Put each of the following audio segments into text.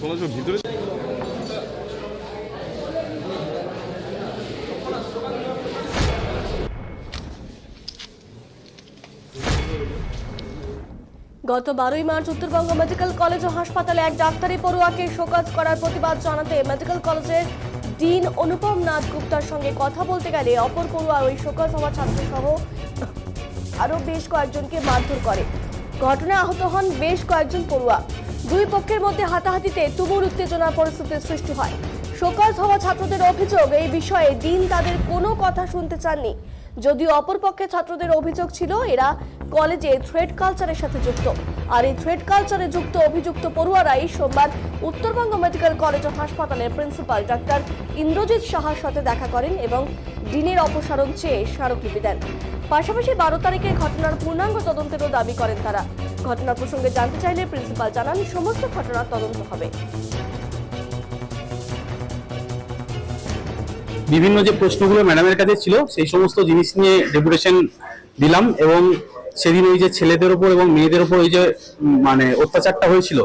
যাচ্ছে ভিতরে গত বারোই মার্চ উত্তরবঙ্গ মেডিকেল কলেজ ও হাসপাতালে এক ডাক্তারি পড়ুয়াকে শোকাজ করার প্রতিবাদ জানাতে মেডিকেল কলেজের ডিন অনুপম নাথ গুপ্তার সঙ্গে কথা বলতে গেলে অপর পড়ুয়া ওই শোকাজ হওয়া ছাত্রসহ আরও বেশ কয়েকজনকে মারধর করে। ঘটনায় আহত হন বেশ কয়েকজন পড়ুয়া। দুই পক্ষের মধ্যে হাতাহাতিতে তুমুল উত্তেজনা পরিস্থিতির সৃষ্টি হয়। শোকাজ হওয়া ছাত্রদের অভিযোগ, এই বিষয়ে দিন তাদের কোনো কথা শুনতে চাননি। যদিও অপরপক্ষে ছাত্রদের অভিযোগ ছিল, এরা কলেজে থ্রেড কালচারের সাথে যুক্ত। আর এই থ্রেড কালচারে যুক্ত অভিযুক্ত পড়ুয়ারাই সোমবার উত্তরবঙ্গ মেডিকেল কলেজ ও হাসপাতালের প্রিন্সিপাল ডাক্তার ইন্দ্রজিৎ সাহার সাথে দেখা করেন এবং দিনের অপসারণ চেয়ে স্মারকলিপি দেন। পাশাপাশি বারো তারিখের ঘটনার পূর্ণাঙ্গ তদন্তেরও দাবি করেন তারা। ঘটনা প্রসঙ্গে জানতে চাইলে প্রিন্সিপাল জানান, সমস্ত ঘটনার তদন্ত হবে। বিভিন্ন যে প্রশ্নগুলো ম্যাডামের কাছে ছিল, সেই সমস্ত জিনিস নিয়ে ডেপুটেশন দিলাম এবং সেদিন ওই যে ছেলেদের ওপর এবং মেয়েদের ওপর ওই যে মানে অত্যাচারটা হয়েছিল,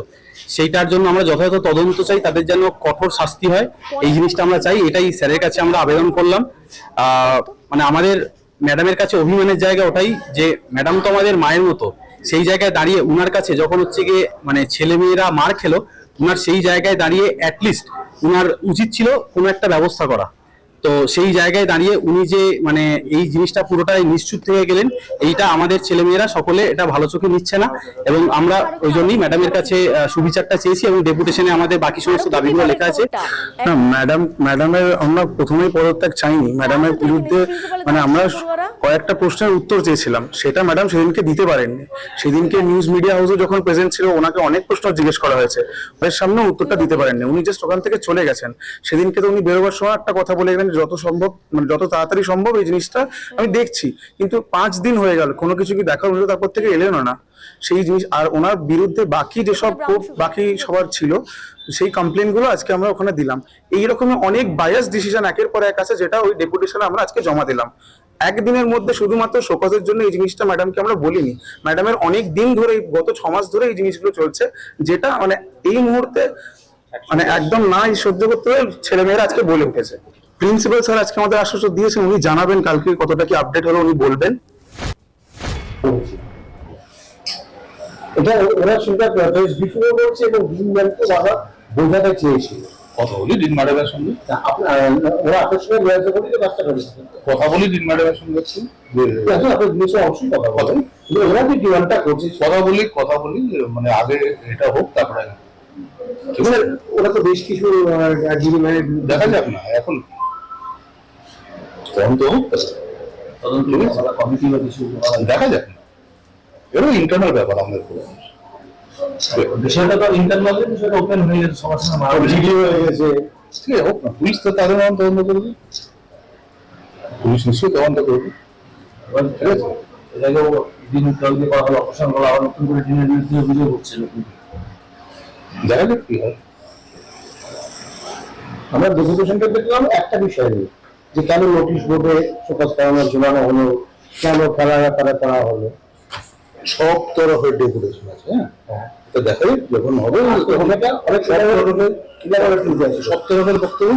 সেইটার জন্য আমরা যথাযথ তদন্ত চাই, তাদের যেন কঠোর শাস্তি হয়। এই জিনিসটা আমরা চাই, এটাই স্যারের কাছে আমরা আবেদন করলাম। মানে আমাদের ম্যাডামের কাছে অভিমানের জায়গা ওটাই যে, ম্যাডাম তো আমাদের মায়ের মতো সেই জায়গায় দাঁড়িয়ে উনার কাছে যখন হচ্ছে গিয়ে মানে ছেলেমেয়েরা মার খেলো, উনার সেই জায়গায় দাঁড়িয়ে অ্যাটলিস্ট উনার উচিত ছিল কোনো একটা ব্যবস্থা করা। তো সেই জায়গায় দাঁড়িয়ে উনি যে মানে এই জিনিসটা পুরোটাই নিশ্চুপ থেকে গেলেন এইটা আমাদের ছেলেমেয়েরা সকলে এটা ভালো চোখে নিচ্ছে না। এবং আমরা ওই জন্যই ম্যাডামের কাছে আহ, সুবিচারটা চেয়েছি এবং ডেপুটেশনে আমাদের বাকি সমস্ত দাবিগুলো লেখা আছে। না ম্যাডাম ম্যাডামের আমরা প্রথমেই পদত্যাগ চাইনি। ম্যাডামের বিরুদ্ধে মানে আমরা কয়েকটা প্রশ্নের উত্তর চেয়েছিলাম। সেটা ম্যাডাম সেদিনকে দিতে পারেননি। সেদিনকে নিউজ মিডিয়া হাউসে যখন প্রেজেন্ট ছিল ওনাকে অনেক প্রশ্ন জিজ্ঞেস করা হয়েছে। ওদের সামনে উত্তরটা দিতে পারেননি। উনি জাস্ট ওখান থেকে চলে গেছেন। সেদিনকে তো উনি বেরোবার সময় একটা কথা বলে গেলেন যত সম্ভব মানে যত তাড়াতাড়ি সম্ভব এই জিনিসটা আমি দেখছি। কিন্তু পাঁচ দিন হয়ে গেল কোনো কিছু কি দেখা হলো তারপর থেকে এলেনও না সেই জিনিস আর ওনার বিরুদ্ধে বাকি যেসব ক্ষোভ বাকি সবার ছিল সেই কমপ্লেনগুলো আজকে আমরা ওখানে দিলাম। এই রকমের অনেক বায়াস ডিসিশন একের পর এক আছে যেটা ওই ডেপুটেশনে আমরা আজকে জমা দিলাম। একদিনের মধ্যে শুধুমাত্র শোকজের জন্য এই জিনিসটা ম্যাডামকে আমরা বলিনি। ম্যাডামের অনেক দিন ধরে গত ছ মাস ধরে এই জিনিসগুলো চলছে যেটা মানে এই মুহূর্তে মানে একদম না সহ্য করতে হয়ে ছেলেমেয়েরা আজকে বলে উঠেছে। প্রিন্সিপাল স্যার আজকে আমাদের আশ্বাস দিয়েছেন উনি জানাবেন কালকে কতটা কি আপডেট হলো উনি বলবেন। এটা ওরা সেটা বেশ বিফল করছে এবং দিন ম্যামকে বাবা বোঝাতে চেয়েছিল কথা বলি দিন ম্যাডামের সঙ্গে? আপনার ওরা আপনার সঙ্গে যোগাযোগ করে যে কাজটা করেছে কথা বলি দিন ম্যাডামের সঙ্গে এখন আপনার জিনিসের অবশ্যই কথা বলেন। কিন্তু ওরা যে ডিমান্ডটা করছে কথা বলি কথা বলি মানে আগে এটা হোক তারপরে ঠিক আছে? ওরা তো বেশ কিছু মানে দেখা যাক না এখন তদন্ত কিছু দেখা যাক এটা ইন্টারনাল ব্যাপার আমাদের পুরো বিষয়টা তো ইন্টারনাল বিষয়টা ওপেন হয়ে গেছে সবার সঙ্গে ভিডিও হয়ে গেছে। ঠিক আছে হোক না পুলিশ তো তাদের নাম তদন্ত করবে। পুলিশ নিশ্চয়ই তদন্ত করবে। ঠিক আছে। দিন করা হলো অপসারণ করা হলো নতুন করে দিনের বিরুদ্ধে অভিযোগ হচ্ছে নতুন। দেখা যাক কি হয়। আমরা ডেপুটেশনটা দেখলাম একটা বিষয় নিয়ে। যে কেন নোটিশ বোর্ডে ফোকাস করানো ঝুলানো হলো? কেন খেলা ব্যাপারে করা হলো? সব তরফের ডেকোরেশন আছে হ্যাঁ? তো দেখা যখন হবে অনেক সব তরফের আছে সব তরফের বক্তব্য